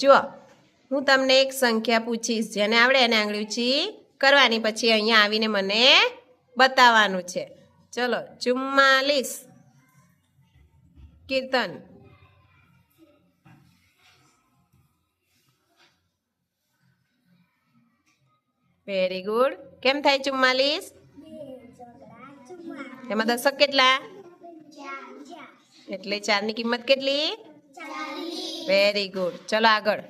જુઓ હું તમને એક સંખ્યા પૂછીશ જેને આવડે એને આંગળી ઊંચી કરવાની પછી અહીંયા આવીને મને બતાવવાનું છે. ચલો ચુમ્માલીસ. કીર્તન. વેરી ગુડ કેમ થાય ચુમ્માલીસ? એમાં દશક કેટલા? એટલે ચારની કિંમત કેટલી? વેરી ગુડ ચલો આગળ.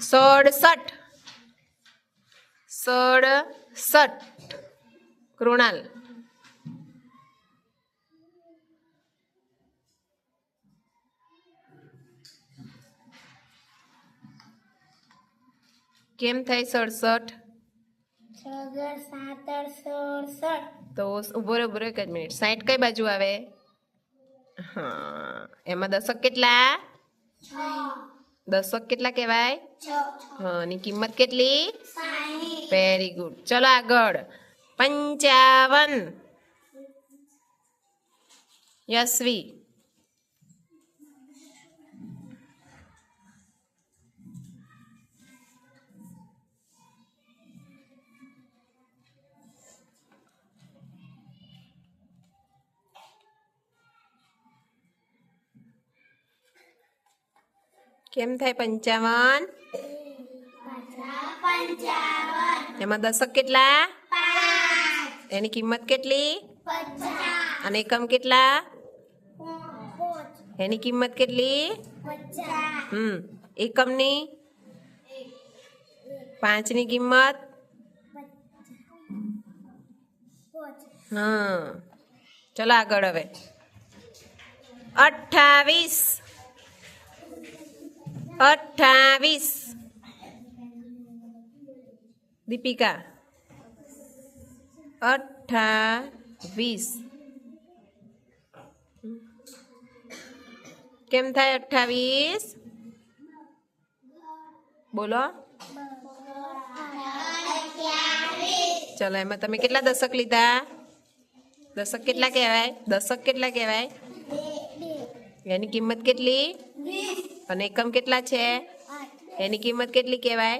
સડસઠ. સડસઠ. કૃણાલ. કેમ થાય સડસઠ? તો ઊભો ઊભો એક જ મિનિટ. સાઠ કઈ બાજુ આવે? હા. એમાં દશક કેટલા? દશક કેટલા કહેવાય? હા એની કિંમત કેટલી? વેરી ગુડ ચલો આગળ. પંચાવન. યશવી. કેમ થાય પંચાવન? એમાં દશક કેટલા? એની કિંમત કેટલી? અને એકમ કેટલા? એની કિંમત કેટલી? હમ એકમની? પાંચની કિંમત? હા ચલો આગળ હવે. અઠ્ઠાવીસ. અઠ્ઠાવીસ. દીપિકા. અઠ્ઠાવીસ. કેમ થાય અઠ્ઠાવીસ? બોલો. ચલો એમાં તમે કેટલા દશક લીધા? દશક કેટલા કહેવાય? દશક કેટલા કહેવાય? એની કિંમત કેટલી? અને એકમ કેટલા છે? એની કિંમત કેટલી કહેવાય?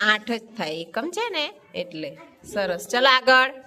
આઠ જ થાય. એકમ છે ને? એટલે સરસ. ચલો આગળ.